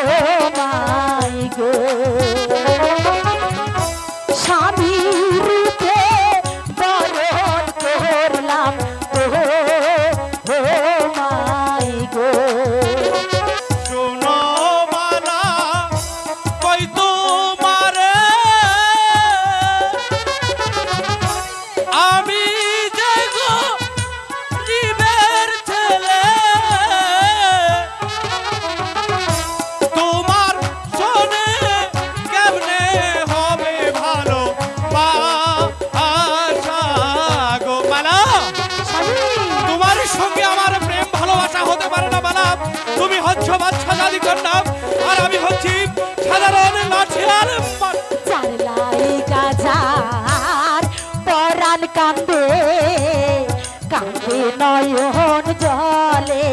oh, তোমার সঙ্গে আমার প্রেম ভালোবাসা হতে পারে না বালা। তুমি হচ্ছ বাচ্চা দাদি কন্যা, আর আমি হচ্ছি সাধারণ লাঠিয়াল পরাণ কান্দে কান্দে নয়ন জলে।